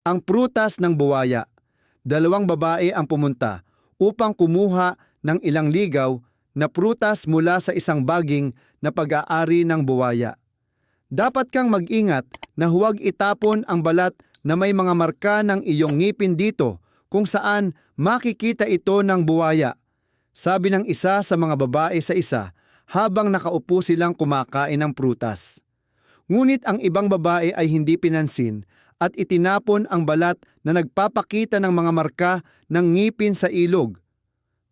Ang prutas ng buwaya. Dalawang babae ang pumunta upang kumuha ng ilang ligaw na prutas mula sa isang baging na pag-aari ng buwaya. Dapat kang mag-ingat na huwag itapon ang balat na may mga marka ng iyong ngipin dito kung saan makikita ito ng buwaya. Sabi ng isa sa mga babae sa isa habang nakaupo silang kumakain ng prutas. Ngunit ang ibang babae ay hindi pinansin at itinapon ang balat na nagpapakita ng mga marka ng ngipin sa ilog,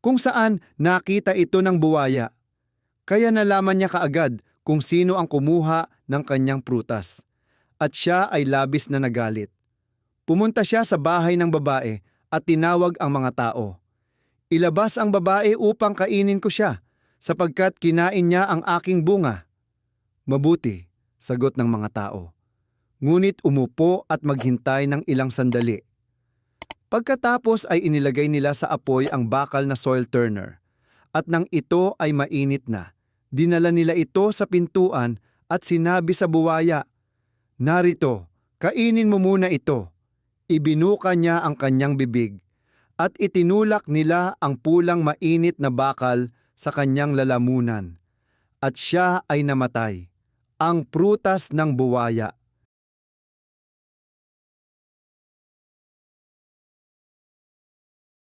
kung saan nakita ito ng buwaya. Kaya nalaman niya kaagad kung sino ang kumuha ng kanyang prutas. At siya ay labis na nagalit. Pumunta siya sa bahay ng babae at tinawag ang mga tao. Ilabas ang babae upang kainin ko siya, sapagkat kinain niya ang aking bunga. Mabuti, sagot ng mga tao. Ngunit umupo at maghintay ng ilang sandali. Pagkatapos ay inilagay nila sa apoy ang bakal na soil turner. At nang ito ay mainit na, dinala nila ito sa pintuan at sinabi sa buwaya, Narito, kainin mo muna ito. Ibinuka niya ang kanyang bibig at itinulak nila ang pulang mainit na bakal sa kanyang lalamunan. At siya ay namatay, ang prutas ng buwaya.